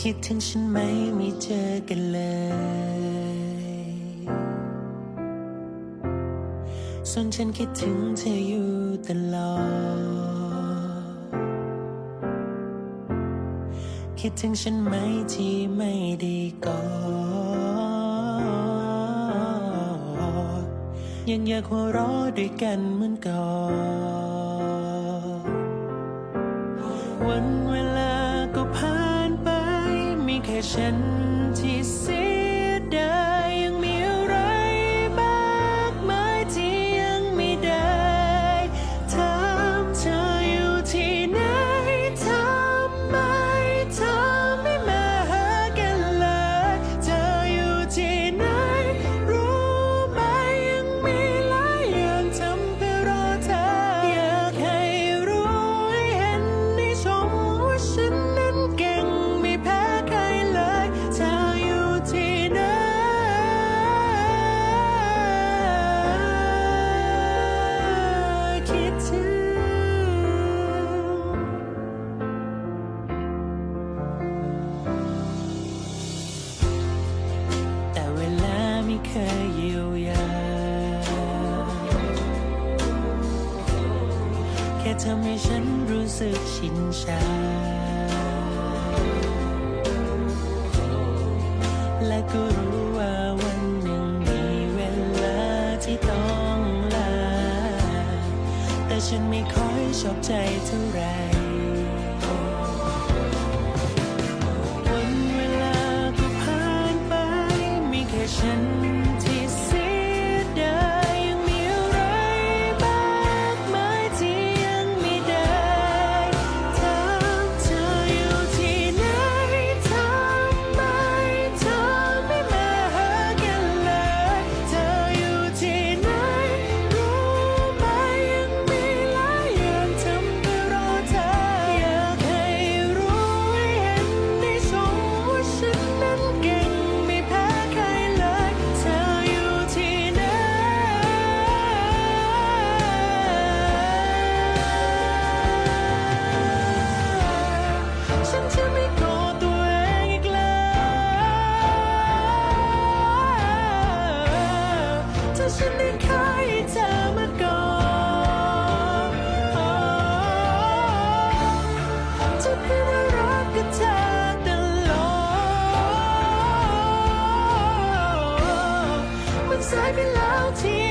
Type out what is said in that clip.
คิดถึงฉันไหมไม่เจอกันเลย ส่วนฉันคิดถึงเธออยู่ตลอด คิดถึงฉันไหมที่ไม่ได้กอดยังอยากหัวเราะด้วยกันเหมือนก่อนวันเวลาก็ผ่าน ฉัน แค่ทำให้ฉันรู้สึกชินชา และก็รู้ว่าวันหนึ่งมีเวลาที่ต้องลา แต่ฉันไม่ค่อยชอบใจเท่าไหรวันเวลาผ่านไป มีแค่ฉัน 情